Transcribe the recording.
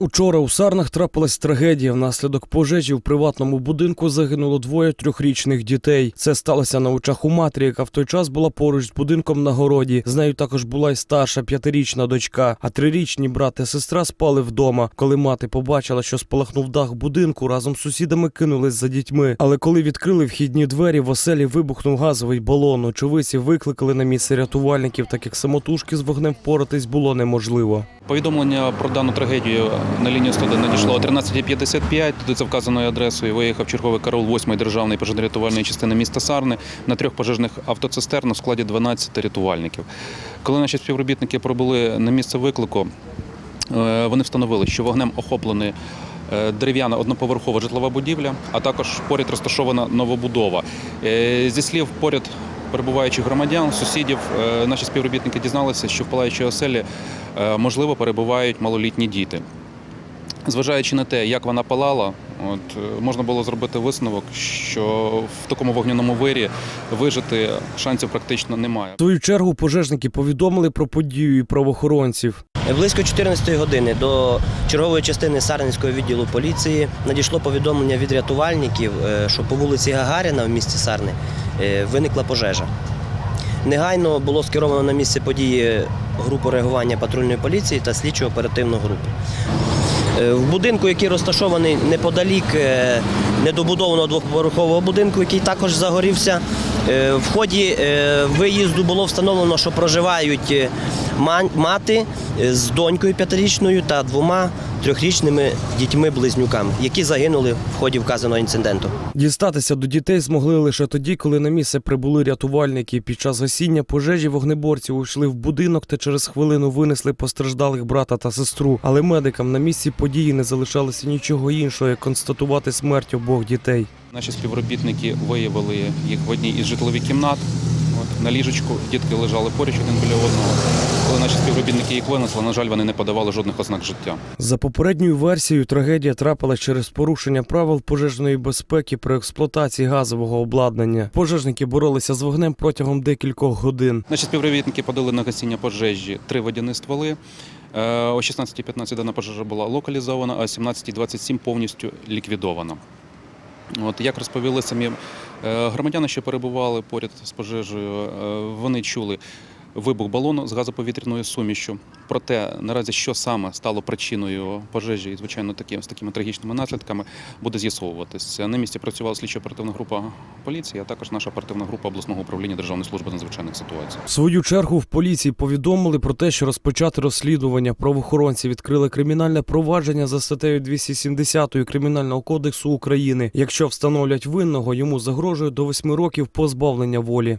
Учора у Сарнах трапилась трагедія. Внаслідок пожежі в приватному будинку загинуло двоє трьохрічних дітей. Це сталося на очах у матері, яка в той час була поруч з будинком на городі. З нею також була й старша п'ятирічна дочка. А трирічні брат та сестра спали вдома. Коли мати побачила, що спалахнув дах будинку, разом з сусідами кинулись за дітьми. Але коли відкрили вхідні двері, в оселі вибухнув газовий балон. Очевидці викликали на місце рятувальників, так як самотужки з вогнем впоратись було неможливо. Повідомлення про дану трагедію на лінію 101 надійшло о 13.55. Туди за вказаною адресою виїхав черговий караул 8-ї державної пожежно-рятувальної частини міста Сарни на трьох пожежних автоцистерн у складі 12 рятувальників. Коли наші співробітники прибули на місце виклику, е, вони встановили, що вогнем охоплений е, дерев'яна одноповерхова житлова будівля, а також поряд розташована новобудова. Е, Зі слів поряд перебуваючих громадян, сусідів, наші співробітники дізналися, що в палаючій оселі можливо перебувають малолітні діти. Зважаючи на те, як вона палала, от е, можна було зробити висновок, що в такому вогняному вирі вижити шансів практично немає. В свою чергу пожежники повідомили про подію і правоохоронців. Близько 14 години до чергової частини Сарненського відділу поліції надійшло повідомлення від рятувальників, е, що по вулиці Гагаріна в місті Сарни е, виникла пожежа. Негайно було скеровано на місце події групу реагування патрульної поліції та слідчо-оперативну групу. Е, В будинку, який розташований неподалік е, недобудованого двоповерхового будинку, який також загорівся, в ході е, виїзду було встановлено, що проживають е, мати е, з донькою п'ятирічною та двома трьохрічними дітьми-близнюками, які загинули в ході вказаного інциденту. Дістатися до дітей змогли лише тоді, коли на місце прибули рятувальники. Під час гасіння пожежі вогнеборці увійшли в будинок та через хвилину винесли постраждалих брата та сестру. Але медикам на місці події не залишалося нічого іншого, як констатувати смерть обох дітей. Наші співробітники виявили їх в одній із житлових кімнат. От, на ліжечку дітки лежали поруч один біля одного. Коли наші співробітники їх винесли, на жаль, вони не подавали жодних ознак життя. За попередньою версією, трагедія трапилась через порушення правил пожежної безпеки при експлуатації газового обладнання. Пожежники боролися з вогнем протягом декількох годин. Наші співробітники подали на гасіння пожежі три водяні стволи. Е, О 16.15 дана пожежа була локалізована, а о 17.27 повністю ліквідована. От, як розповіли самі е, громадяни, що перебували поряд з пожежею, е, вони чули вибух балону з газоповітряною сумішю. Проте наразі що саме стало причиною пожежі, і звичайно, такі, з такими трагічними наслідками, буде з'ясовуватися. На місці працювала слідчо-оперативна група поліції, а також наша оперативна група обласного управління Державної служби надзвичайних ситуацій. В свою чергу в поліції повідомили про те, що розпочати розслідування правоохоронці відкрили кримінальне провадження за статтею 270 Кримінального кодексу України. Якщо встановлять винного, йому загрожує до 8 років позбавлення волі.